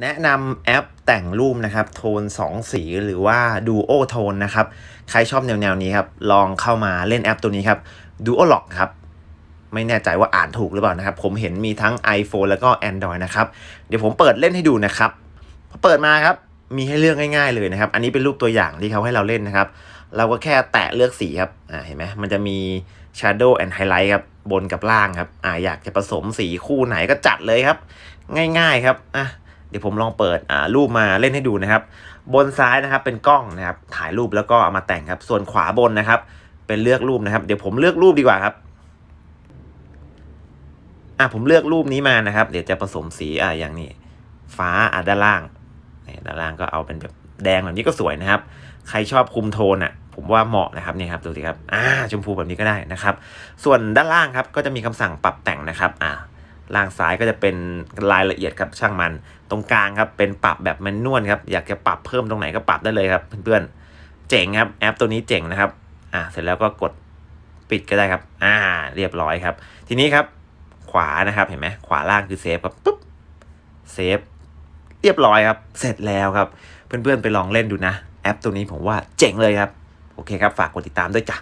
แนะนำแอปแต่งรูปนะครับ โทน 2 สีหรือว่า Duo Tone นะครับ ใครชอบแนวๆนี้ครับ ลองเข้ามาเล่นแอปตัวนี้ครับ Duolock ครับ ไม่แน่ใจว่าอ่านถูกหรือเปล่านะครับ ผมเห็นมีทั้ง iPhone แล้วก็ Android นะครับ เดี๋ยวผมเปิดเล่นให้ดูนะครับพอเปิดมาครับ มีให้เลือกง่ายๆเลยนะครับ อันนี้เป็นรูปตัวอย่างที่เขาให้เราเล่นนะครับ เราก็แค่แตะเลือกสีครับ อ่า เห็นไหมมันจะมี Shadow and Highlight ครับ บนกับล่างครับ อ่า อยากจะผสมสีคู่ไหนก็จัดเลยครับ ง่าย ๆ ครับ อะ เดี๋ยวผมลองเปิดอ่ารูปมาเล่นให้ดูนะครับ บนซ้ายนะครับเป็นกล้องนะครับ ถ่ายรูปแล้วก็เอามาแต่งครับ ส่วนขวาบนนะครับ เป็นเลือกรูปนะครับ เดี๋ยวผมเลือกรูปดีกว่าครับอะผมเลือกรูปนี้มานะครับ เดี๋ยวจะผสมสีอะอย่างนี้ ฟ้าอะด้านล่างนี่ด้านล่างก็เอาเป็นแบบแดงแบบนี้ก็สวยนะครับ ใครชอบคุมโทนอะผมว่าเหมาะนะครับนี่ครับดูสิครับอ่าชมพูแบบนี้ก็ได้นะครับ ส่วนด้านล่างครับก็จะมีคำสั่งปรับแต่งนะครับอ่า ล่างซ้ายก็จะเป็นรายละเอียดครับช่างมัน ตรงกลางครับเป็นปรับแบบแมนนวลครับอยากจะปรับเพิ่มตรงไหนก็ปรับได้เลยครับเพื่อนๆเจ๋งครับแอปตัวนี้เจ๋งนะครับอ่าเสร็จแล้วก็กดปิดก็ได้ครับอ่าเรียบร้อยครับ ทีนี้ครับขวานะครับเห็นไหมขวาล่างคือเซฟครับปุ๊บเซฟเรียบร้อยครับ เสร็จแล้วครับ เพื่อนๆไปลองเล่นดูนะ แอปตัวนี้ผมว่าเจ๋งเลยครับ โอเคครับ ฝากกดติดตามด้วยจ้ะ